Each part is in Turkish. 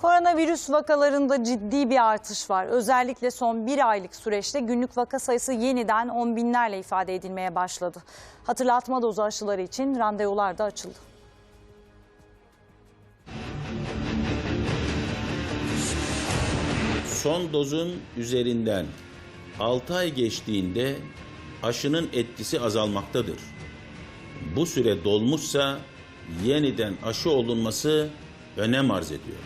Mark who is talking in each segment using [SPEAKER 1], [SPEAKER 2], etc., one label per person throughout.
[SPEAKER 1] Koronavirüs vakalarında ciddi bir artış var. Özellikle son bir aylık süreçte günlük vaka sayısı yeniden on binlerle ifade edilmeye başladı. Hatırlatma dozu aşıları için randevular da açıldı.
[SPEAKER 2] Son dozun üzerinden 6 ay geçtiğinde aşının etkisi azalmaktadır. Bu süre dolmuşsa yeniden aşı olunması önem arz ediyor.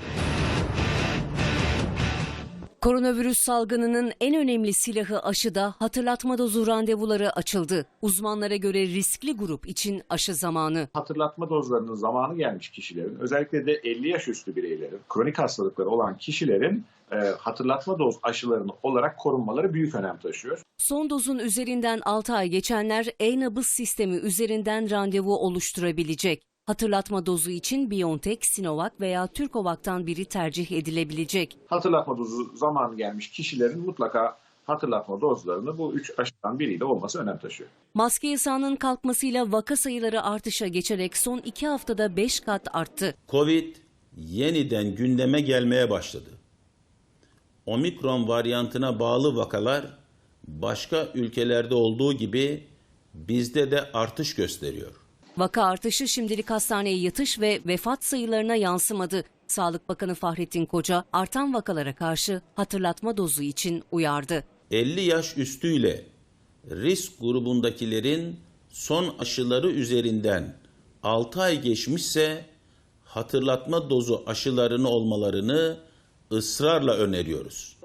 [SPEAKER 3] Koronavirüs salgınının en önemli silahı aşıda hatırlatma dozu randevuları açıldı. Uzmanlara göre riskli grup için aşı zamanı.
[SPEAKER 4] hatırlatma dozlarının zamanı gelmiş kişilerin, özellikle de 50 yaş üstü bireylerin, kronik hastalıkları olan kişilerin e, hatırlatma doz aşılarını olarak korunmaları büyük önem taşıyor.
[SPEAKER 3] Son dozun üzerinden 6 ay geçenler e-nabız sistemi üzerinden randevu oluşturabilecek. Hatırlatma dozu için BioNTech, Sinovac veya Türkovac'tan biri tercih edilebilecek.
[SPEAKER 4] Hatırlatma dozu zamanı gelmiş kişilerin mutlaka hatırlatma dozlarını bu üç aşıdan biriyle olması önem taşıyor.
[SPEAKER 3] Maske yasağının kalkmasıyla vaka sayıları artışa geçerek son 2 haftada 5 kat arttı.
[SPEAKER 2] Covid yeniden gündeme gelmeye başladı. Omikron varyantına bağlı vakalar başka ülkelerde olduğu gibi bizde de artış gösteriyor.
[SPEAKER 3] Vaka artışı şimdilik hastaneye yatış ve vefat sayılarına yansımadı. Sağlık Bakanı Fahrettin Koca artan vakalara karşı hatırlatma dozu için uyardı.
[SPEAKER 2] 50 yaş üstüyle risk grubundakilerin son aşıları üzerinden 6 ay geçmişse hatırlatma dozu aşılarını olmalarını ısrarla öneriyoruz.